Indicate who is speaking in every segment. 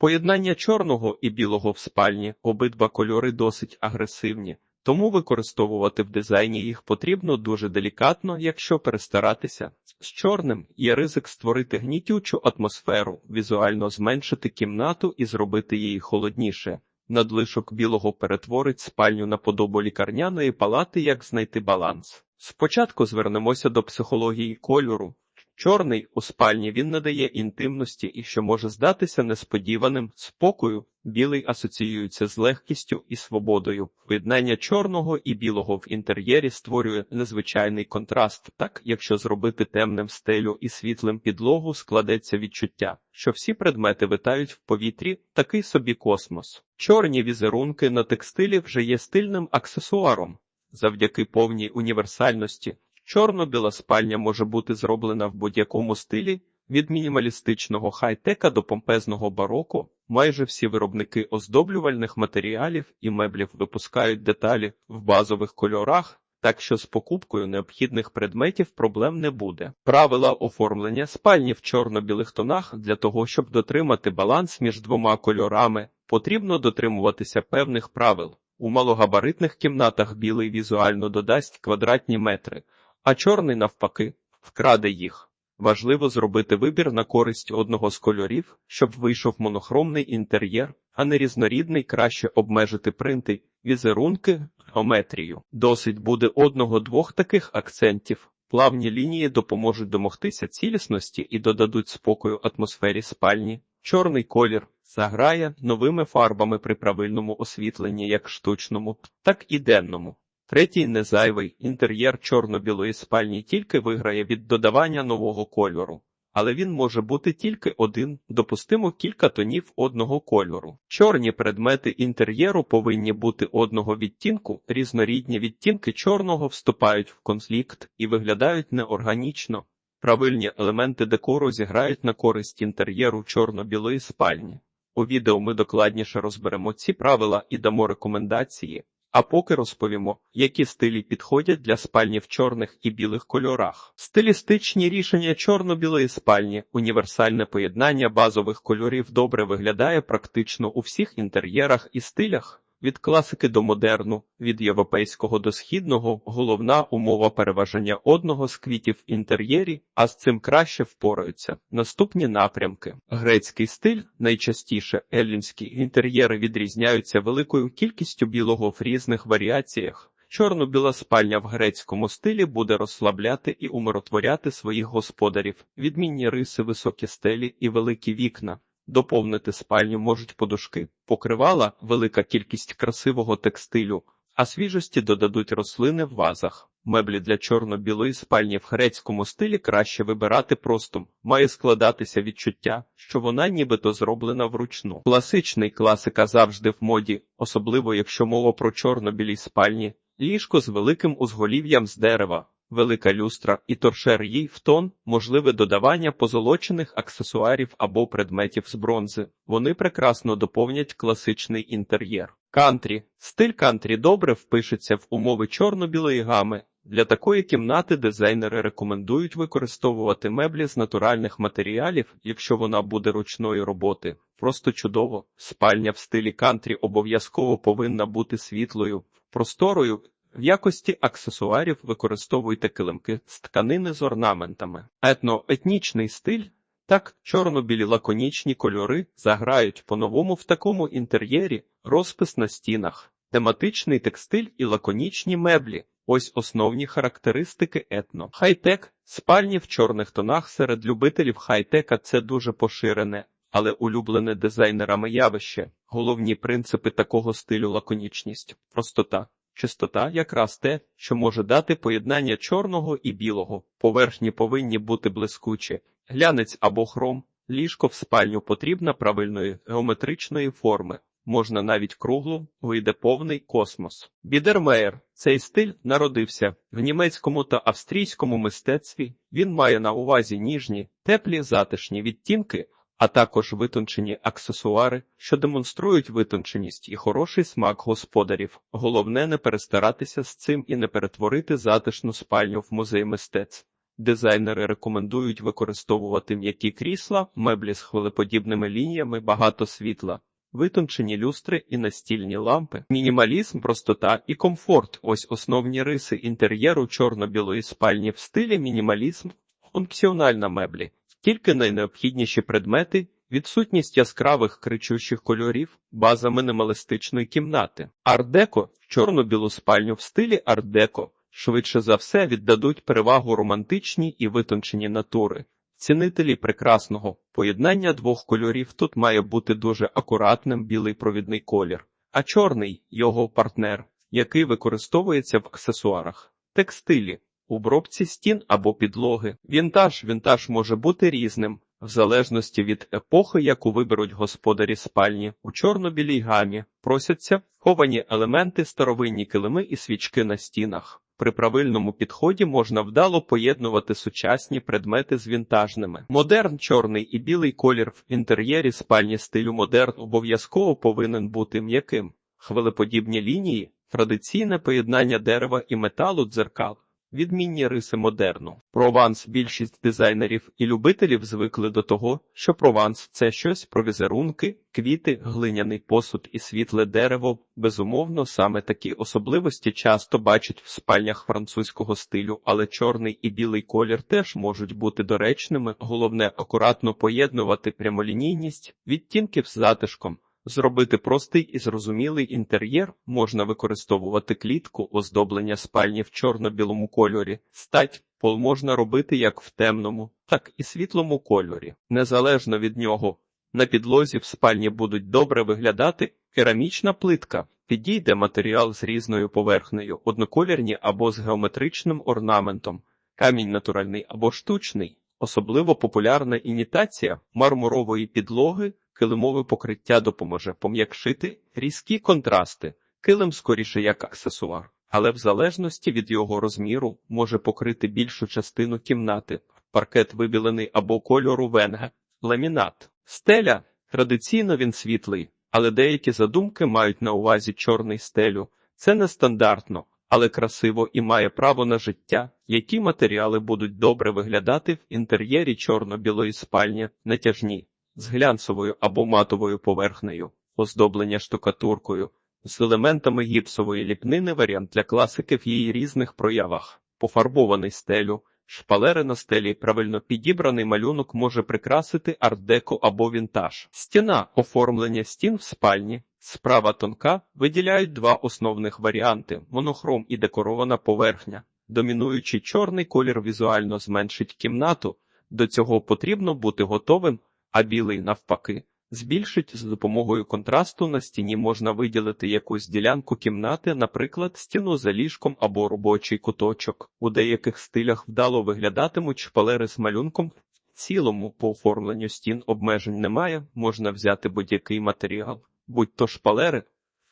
Speaker 1: Поєднання чорного і білого в спальні обидва кольори досить агресивні, тому використовувати в дизайні їх потрібно дуже делікатно, якщо перестаратися. З чорним є ризик створити гнітючу атмосферу, візуально зменшити кімнату і зробити її холодніше. Надлишок білого перетворить спальню на подобу лікарняної палати, як знайти баланс. Спочатку звернемося до психології кольору. Чорний у спальні він надає інтимності і, що може здатися несподіваним, спокою, білий асоціюється з легкістю і свободою. Поєднання чорного і білого в інтер'єрі створює незвичайний контраст. Так, якщо зробити темним стелю і світлим підлогу, складеться відчуття, що всі предмети витають в повітрі, такий собі космос. Чорні візерунки на текстилі вже є стильним аксесуаром. Завдяки повній універсальності Чорно-біла спальня може бути зроблена в будь-якому стилі, від мінімалістичного хай-тека до помпезного бароко. Майже всі виробники оздоблювальних матеріалів і меблів випускають деталі в базових кольорах, так що з покупкою необхідних предметів проблем не буде. Правила оформлення спальні в чорно-білих тонах для того, щоб дотримати баланс між двома кольорами, потрібно дотримуватися певних правил. У малогабаритних кімнатах білий візуально додасть квадратні метри а чорний, навпаки, вкраде їх. Важливо зробити вибір на користь одного з кольорів, щоб вийшов монохромний інтер'єр, а не різнорідний краще обмежити принти, візерунки, геометрію. Досить буде одного-двох таких акцентів. Плавні лінії допоможуть домогтися цілісності і додадуть спокою атмосфері спальні. Чорний колір заграє новими фарбами при правильному освітленні як штучному, так і денному. Третій незайвий інтер'єр чорно-білої спальні тільки виграє від додавання нового кольору, але він може бути тільки один, допустимо кілька тонів одного кольору. Чорні предмети інтер'єру повинні бути одного відтінку, різнорідні відтінки чорного вступають в конфлікт і виглядають неорганічно. Правильні елементи декору зіграють на користь інтер'єру чорно-білої спальні. У відео ми докладніше розберемо ці правила і дамо рекомендації. А поки розповімо, які стилі підходять для спальні в чорних і білих кольорах. Стилістичні рішення чорно-білої спальні, універсальне поєднання базових кольорів добре виглядає практично у всіх інтер'єрах і стилях. Від класики до модерну, від європейського до східного головна умова переваження одного з квітів в інтер'єрі, а з цим краще впораються. Наступні напрямки: грецький стиль, найчастіше еллінські інтер'єри відрізняються великою кількістю білого в різних варіаціях. Чорно-біла спальня в грецькому стилі буде розслабляти і умиротворяти своїх господарів, відмінні риси, високі стелі і великі вікна. Доповнити спальню можуть подушки, покривала, велика кількість красивого текстилю, а свіжості додадуть рослини в вазах. Меблі для чорно-білої спальні в грецькому стилі краще вибирати просто, має складатися відчуття, що вона нібито зроблена вручну. Класичний класика завжди в моді, особливо якщо мова про чорно-білій спальні, ліжко з великим узголів'ям з дерева велика люстра і торшер їй в тон, можливе додавання позолочених аксесуарів або предметів з бронзи. Вони прекрасно доповнять класичний інтер'єр. Кантрі стиль кантрі добре впишеться в умови чорно-білої гами. Для такої кімнати дизайнери рекомендують використовувати меблі з натуральних матеріалів, якщо вона буде ручної роботи. Просто чудово. Спальня в стилі кантрі обов'язково повинна бути світлою, просторою в якості аксесуарів використовуйте килимки з тканини з орнаментами. Етноетнічний стиль так чорно-білі лаконічні кольори заграють по-новому в такому інтер'єрі, розпис на стінах, тематичний текстиль і лаконічні меблі. Ось основні характеристики етно. Хай-тек, спальні в чорних тонах серед любителів хай-тека це дуже поширене, але улюблене дизайнерами явище. Головні принципи такого стилю лаконічність, простота. Чистота якраз те, що може дати поєднання чорного і білого. Поверхні повинні бути блискучі, глянець або хром, ліжко в спальню потрібна правильної геометричної форми. Можна навіть круглу, вийде повний космос. Бідермеєр цей стиль народився в німецькому та австрійському мистецтві. Він має на увазі ніжні, теплі затишні відтінки а також витончені аксесуари, що демонструють витонченість і хороший смак господарів. Головне не перестаратися з цим і не перетворити затишну спальню в музей мистецтв. Дизайнери рекомендують використовувати м'які крісла, меблі з хвилеподібними лініями, багато світла, витончені люстри і настільні лампи. Мінімалізм, простота і комфорт ось основні риси інтер'єру чорно-білої спальні в стилі мінімалізм, функціональна меблі, тільки найнеобхідніші предмети, відсутність яскравих кричущих кольорів, база мінімалістичної кімнати. Ардеко чорно-білу спальню в стилі ардеко швидше за все віддадуть перевагу романтичній і витончені натури. Цінителі прекрасного поєднання двох кольорів тут має бути дуже акуратним білий провідний колір, а чорний його партнер, який використовується в аксесуарах, текстилі, обробці стін або підлоги. Вінтаж вінтаж може бути різним, в залежності від епохи, яку виберуть господарі спальні. У чорно-білій гамі просяться ховані елементи, старовинні килими і свічки на стінах. При правильному підході можна вдало поєднувати сучасні предмети з вінтажними. Модерн чорний і білий колір в інтер'єрі спальні стилю модерн обов'язково повинен бути м'яким. Хвилеподібні лінії, традиційне поєднання дерева і металу дзеркал. Відмінні риси модерну. Прованс більшість дизайнерів і любителів звикли до того, що прованс це щось про візерунки, квіти, глиняний посуд і світле дерево. Безумовно, саме такі особливості часто бачать в спальнях французького стилю, але чорний і білий колір теж можуть бути доречними. Головне акуратно поєднувати прямолінійність, відтінків з затишком. Зробити простий і зрозумілий інтер'єр можна використовувати клітку оздоблення спальні в чорно-білому кольорі. Стать пол можна робити як в темному, так і світлому кольорі. Незалежно від нього, на підлозі в спальні будуть добре виглядати керамічна плитка. Підійде матеріал з різною поверхнею, одноколірні або з геометричним орнаментом, камінь натуральний або штучний. Особливо популярна імітація мармурової підлоги, килимове покриття допоможе пом'якшити різкі контрасти, килим скоріше як аксесуар, але в залежності від його розміру може покрити більшу частину кімнати, паркет вибілений або кольору венга, ламінат, стеля. Традиційно він світлий, але деякі задумки мають на увазі чорний стелю. Це нестандартно, але красиво і має право на життя, які матеріали будуть добре виглядати в інтер'єрі чорно-білої спальні, натяжні, з глянцевою або матовою поверхнею, оздоблення штукатуркою, з елементами гіпсової ліпнини варіант для класики в її різних проявах, пофарбований стелю, шпалери на стелі, правильно підібраний малюнок може прикрасити арт-деко або вінтаж. Стіна оформлення стін в спальні. Справа тонка виділяють два основних варіанти: монохром і декорована поверхня. Домінуючий чорний колір візуально зменшить кімнату, до цього потрібно бути готовим, а білий, навпаки, збільшить з допомогою контрасту на стіні можна виділити якусь ділянку кімнати, наприклад, стіну за ліжком або робочий куточок. У деяких стилях вдало виглядатимуть шпалери з малюнком. В цілому по оформленню стін обмежень немає, можна взяти будь-який матеріал будь то шпалери,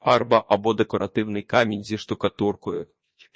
Speaker 1: фарба або декоративний камінь зі штукатуркою.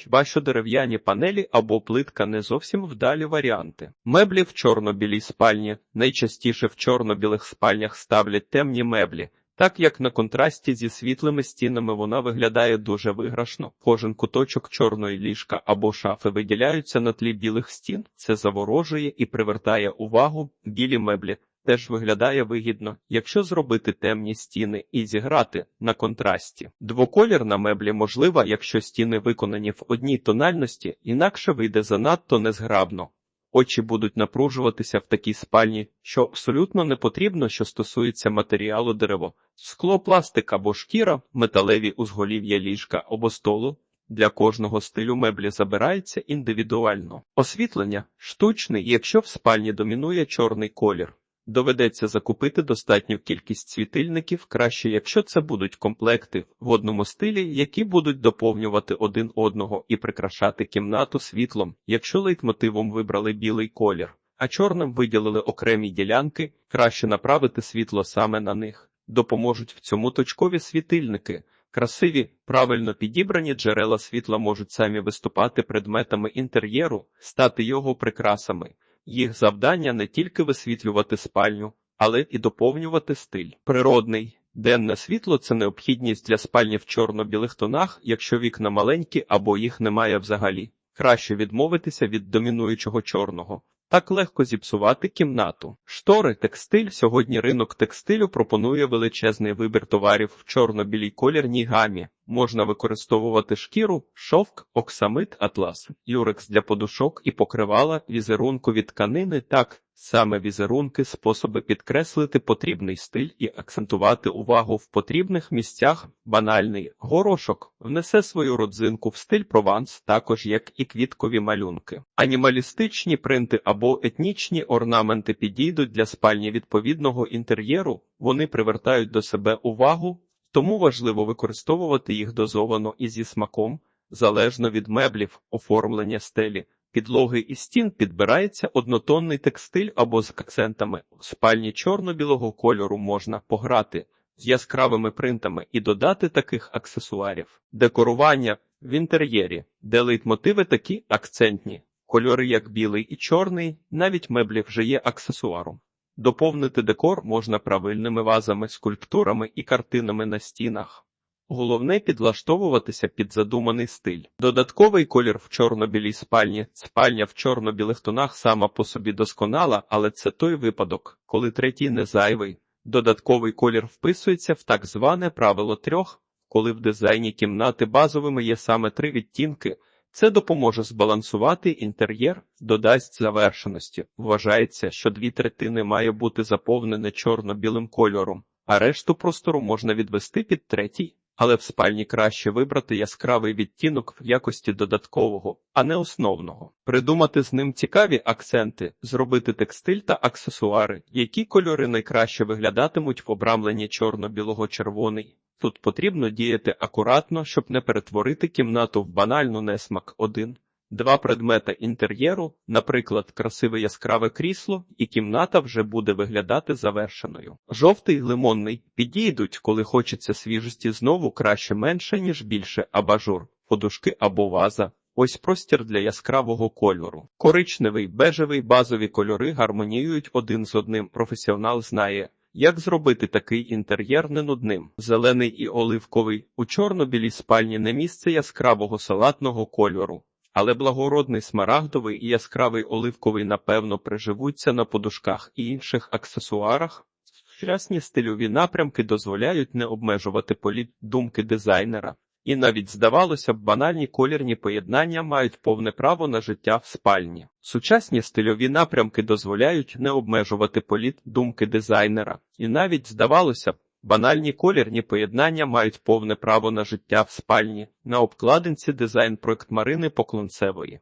Speaker 1: Хіба що дерев'яні панелі або плитка не зовсім вдалі варіанти. Меблі в чорно-білій спальні найчастіше в чорно-білих спальнях ставлять темні меблі, так як на контрасті зі світлими стінами вона виглядає дуже виграшно. Кожен куточок чорної ліжка або шафи виділяються на тлі білих стін. Це заворожує і привертає увагу білі меблі теж виглядає вигідно, якщо зробити темні стіни і зіграти на контрасті. Двоколірна меблі можлива, якщо стіни виконані в одній тональності, інакше вийде занадто незграбно. Очі будуть напружуватися в такій спальні, що абсолютно не потрібно, що стосується матеріалу дерево, скло, пластик або шкіра, металеві узголів'я ліжка або столу. Для кожного стилю меблі забирається індивідуально. Освітлення штучний, якщо в спальні домінує чорний колір. Доведеться закупити достатню кількість світильників, краще, якщо це будуть комплекти в одному стилі, які будуть доповнювати один одного і прикрашати кімнату світлом, якщо лейтмотивом вибрали білий колір, а чорним виділили окремі ділянки, краще направити світло саме на них. Допоможуть в цьому точкові світильники. Красиві, правильно підібрані джерела світла можуть самі виступати предметами інтер'єру, стати його прикрасами. Їх завдання не тільки висвітлювати спальню, але і доповнювати стиль. Природний денне світло це необхідність для спальні в чорно-білих тонах, якщо вікна маленькі або їх немає взагалі. Краще відмовитися від домінуючого чорного. Так легко зіпсувати кімнату. Штори, текстиль. Сьогодні ринок текстилю пропонує величезний вибір товарів в чорно-білій колірній гамі. Можна використовувати шкіру, шовк, оксамит, атлас, юрекс для подушок і покривала, візерунку від тканини. Так, саме візерунки, способи підкреслити потрібний стиль і акцентувати увагу в потрібних місцях. Банальний горошок внесе свою родзинку в стиль прованс, також як і квіткові малюнки. Анімалістичні принти або етнічні орнаменти підійдуть для спальні відповідного інтер'єру. Вони привертають до себе увагу. Тому важливо використовувати їх дозовано і зі смаком, залежно від меблів, оформлення стелі, підлоги і стін підбирається однотонний текстиль або з акцентами. У спальні чорно-білого кольору можна пограти з яскравими принтами і додати таких аксесуарів. Декорування в інтер'єрі, де лейтмотиви такі акцентні, кольори як білий і чорний, навіть меблі вже є аксесуаром. Доповнити декор можна правильними вазами, скульптурами і картинами на стінах. Головне підлаштовуватися під задуманий стиль. Додатковий колір в чорно-білій спальні. Спальня в чорно-білих тонах сама по собі досконала, але це той випадок, коли третій не зайвий. Додатковий колір вписується в так зване правило трьох, коли в дизайні кімнати базовими є саме три відтінки. Це допоможе збалансувати інтер'єр, додасть завершеності. Вважається, що дві третини має бути заповнене чорно-білим кольором, а решту простору можна відвести під третій, але в спальні краще вибрати яскравий відтінок в якості додаткового, а не основного. Придумати з ним цікаві акценти, зробити текстиль та аксесуари, які кольори найкраще виглядатимуть в обрамленні чорно-білого червоний. Тут потрібно діяти акуратно, щоб не перетворити кімнату в банальну несмак один. Два предмети інтер'єру, наприклад, красиве яскраве крісло, і кімната вже буде виглядати завершеною. Жовтий лимонний підійдуть, коли хочеться свіжості знову краще менше, ніж більше абажур, подушки або ваза. Ось простір для яскравого кольору. Коричневий, бежевий базові кольори гармоніюють один з одним. Професіонал знає, як зробити такий інтер'єр не нудним? Зелений і оливковий у чорно-білій спальні не місце яскравого салатного кольору, але благородний смарагдовий і яскравий оливковий, напевно, приживуться на подушках і інших аксесуарах. Сучасні стильові напрямки дозволяють не обмежувати політ думки дизайнера. І навіть здавалося б, банальні колірні поєднання мають повне право на життя в спальні. Сучасні стильові напрямки дозволяють не обмежувати політ думки дизайнера, і навіть здавалося б, банальні колірні поєднання мають повне право на життя в спальні. На обкладинці дизайн проект Марини Поклонцевої.